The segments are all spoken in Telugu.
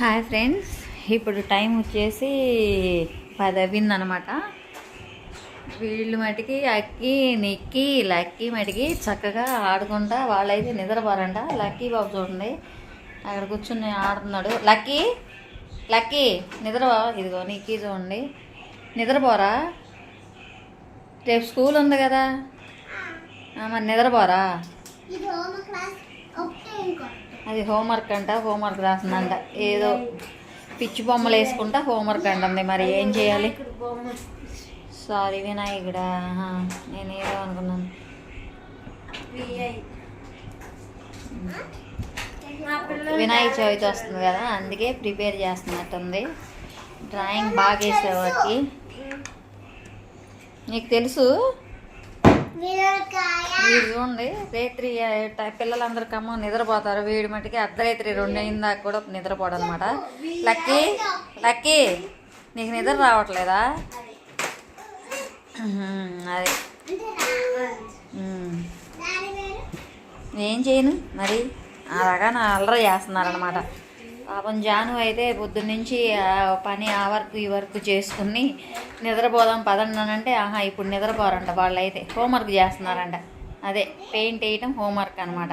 Hi friends. ఇప్పుడు టైం వచ్చేసి పది అవ్వింది అనమాట వీళ్ళు మటుకి అక్కి నెక్కి లక్కీ మటుకి చక్కగా ఆడుకుంటా వాళ్ళైతే నిద్రపోరంట. లక్కీ బాబు చూడండి. అక్కడ కూర్చుని ఆడుతున్నాడు. లక్కీ లక్కీ నిద్రపో. ఇదిగో నిక్కీ చూడండి. నిద్రపోరా? రేపు స్కూల్ ఉంది కదా. మరి నిద్రపోరా? అది హోంవర్క్ అంట హోంవర్క్ రాసిందంట ఏదో పిచ్చి బొమ్మలు వేసుకుంటా హోంవర్క్ అంటుంది. మరి ఏం చేయాలి? సారీ వినాయకుడా ఆహా, నేను ఏదో అనుకున్నాను. వినాయక చవితి వస్తుంది కదా అందుకే ప్రిపేర్ చేస్తున్నట్టుంది. డ్రాయింగ్ బాగా వేసేవాడికి నీకు తెలుసు వీరకాయ. చూడండి రేత్రి పిల్లలందరూ కమ్మ నిద్రపోతారు. వీడి మటుకి అర్ధరాత్రి రెండు అయిందా కూడా నిద్రపోడు అనమాట లక్కీ లక్కీ నీకు నిద్ర రావట్లేదా? అది. ఏం చేయను మరి? అలాగా నా అల్లరి చేస్తున్నారనమాట పాపం జాను అయితే పొద్దున్నుంచి పని ఆ వర్క్ ఈ వర్క్ చేసుకుని నిద్రపోదాం పదండి అని అంటే ఆహా ఇప్పుడు నిద్రపోరంట వాళ్ళు అయితే హోంవర్క్ చేస్తున్నారంట. అదే పెయింట్ వేయటం హోంవర్క్ అనమాట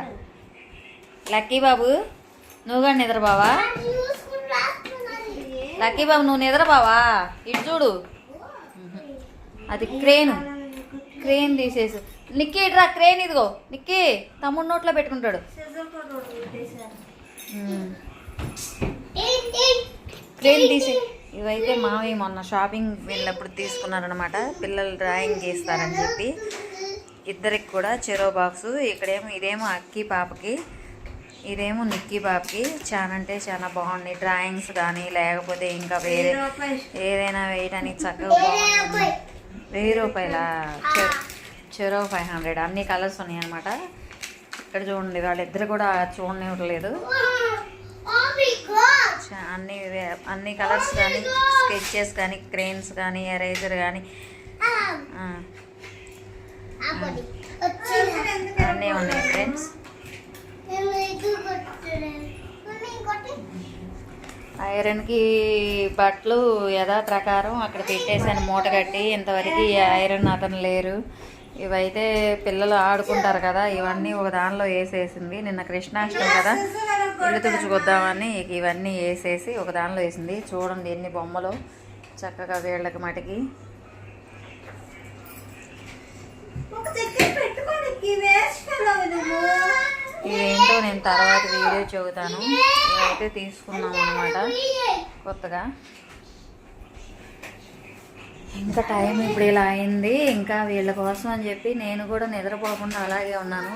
లక్కీ బాబు నువ్వు చూసుకుని రాస్తున్నది లక్కీ బాబు నువ్వు నిద్రపోవా? ఇటు చూడు. అది క్రేను. క్రేన్ తీసేసి. నిక్కీ ఇట్రా క్రేన్ ఇదిగో. నిక్కీ తమ్ముడు నోట్లో పెట్టుకుంటాడు. క్రేన్ తీసి ఇవైతే మావి మొన్న షాపింగ్ వెళ్ళినప్పుడు తీసుకున్నారనమాట పిల్లలు డ్రాయింగ్ గీస్తారని చెప్పి. ఇద్దరికి కూడా చెరో బాక్స్ ఇక్కడేమో ఇదేమో అక్కి పాపకి ఇదేమో నిక్కీ పాపకి. చాలా అంటే చాలా బాగున్నాయి డ్రాయింగ్స్ కానీ లేకపోతే ఇంకా వేరే ఏదైనా వేయడానికి చక్కగా బాగుంది వెయ్యి రూపాయల? చెరో ఫైవ్ హండ్రెడ్ అన్ని కలర్స్ ఉన్నాయి అనమాట ఇక్కడ చూడండి వాళ్ళిద్దరు కూడా చూడనివ్వట్లేదు. చా- అన్ని కలర్స్ కానీ స్కెచెస్ కానీ క్రెయిన్స్ కానీ ఎరేజర్ కానీ అన్నీ ఉన్నాయి ఫ్రెండ్స్ ఐరన్కి బట్టలు యథా ప్రకారం అక్కడ పెట్టేశాను మూట కట్టి. ఇంతవరకు ఐరన్ అతను లేరు. ఇవైతే పిల్లలు ఆడుకుంటారు కదా ఇవన్నీ ఒక దానిలో వేసేసింది. నిన్న కృష్ణాష్టమి కదా ఇల్లు తుడుచుకొద్దామని ఇవన్నీ వేసేసి ఒక దానిలో వేసింది. చూడండి ఎన్ని బొమ్మలు చక్కగా వీళ్ళకి మటుకి. ఇవేంటో నేను తర్వాత వీడియో చెబుతాను. ఇవైతే తీసుకున్నాం అనమాట కొత్తగా. ఇంకా టైం ఇప్పుడు ఇలా అయింది ఇంకా వీళ్ళ కోసం అని చెప్పి నేను కూడా నిద్రపోకుండా అలాగే ఉన్నాను.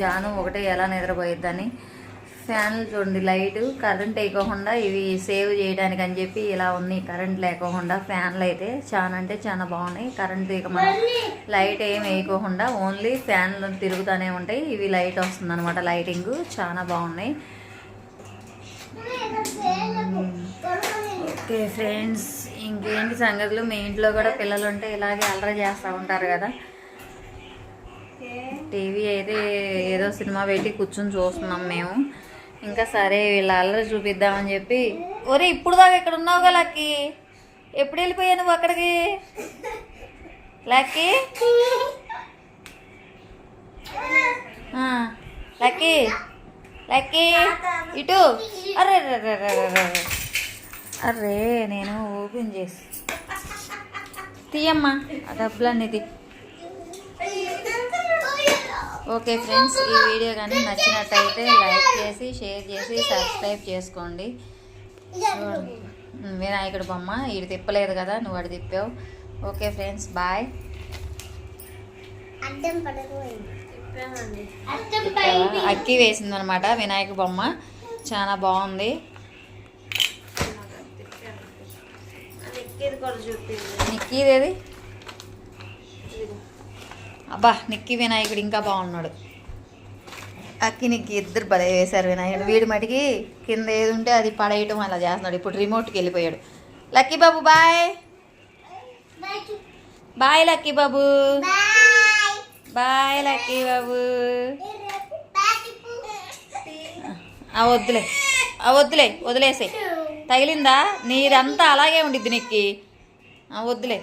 జాను ఒకటే ఎలా నిద్రపోయిద్దని. ఫ్యాన్లు చూడండి లైట్ కరెంట్ వేయకోకుండా ఇవి సేవ్ చేయడానికి అని చెప్పి ఇలా ఉన్నాయి. కరెంట్ లేకోకుండా ఫ్యాన్లు అయితే చాలా అంటే చాలా బాగున్నాయి. కరెంట్ ఇక మనం లైట్ ఏం వేయకోకుండా ఓన్లీ ఫ్యాన్లు తిరుగుతూనే ఉంటాయి. ఇవి లైట్ వస్తుంది అనమాట లైటింగ్ చాలా బాగున్నాయి. ఓకే ఫ్రెండ్స్ ఇంకేంటి సంగతులు? మీ ఇంట్లో కూడా పిల్లలు ఉంటే ఇలాగే అల్లరి చేస్తూ ఉంటారు కదా. టీవీ అయితే ఏదో సినిమా పెట్టి కూర్చొని చూస్తున్నాం మేము. ఇంకా సరే వీళ్ళ అల్లరి చూపిద్దామని చెప్పి ఒరే ఇప్పుడు దాకా ఇక్కడ ఉన్నావు కదా లక్కీ? ఎప్పుడు వెళ్ళిపోయావు నువ్వు అక్కడికి? లక్కీ? లక్కీ? లక్కీ? ఇటు? అరే అరే, నేను ఓపెన్ చేసి. తీయమ్మా ఆ డబ్బులన్నీ తీ. ఓకే ఫ్రెండ్స్ ఈ వీడియో కానీ నచ్చినట్టయితే లైక్ చేసి షేర్ చేసి సబ్స్క్రైబ్ చేసుకోండి. వినాయకుడు బొమ్మ ఇటు తిప్పలేదు కదా నువ్వు అటు తిప్పావు. Okay friends bye. అక్కి వేసిందనమాట వినాయక బొమ్మ. చాలా బాగుంది. నిక్కీదేది అబ్బా నిక్కీ వినాయకుడు ఇంకా బాగున్నాడు. అక్కి నిక్కి ఇద్దరు భలే వేశారు వినాయకుడు. వీడి మటుకి కింద ఏది ఉంటే అది పడేయటం అలా చేస్తున్నాడు. ఇప్పుడు రిమోట్కి వెళ్ళిపోయాడు. లక్కీ బాబు బాయ్. బాయ్ లక్కీ బాబు. బాయ్ లక్కీ బాబు. ఆ వద్దులే. ఆ వద్దులే వదిలేసాయి. తగిలిందా? నీదంతా అలాగే ఉండిద్ది నీకు. వద్దులే.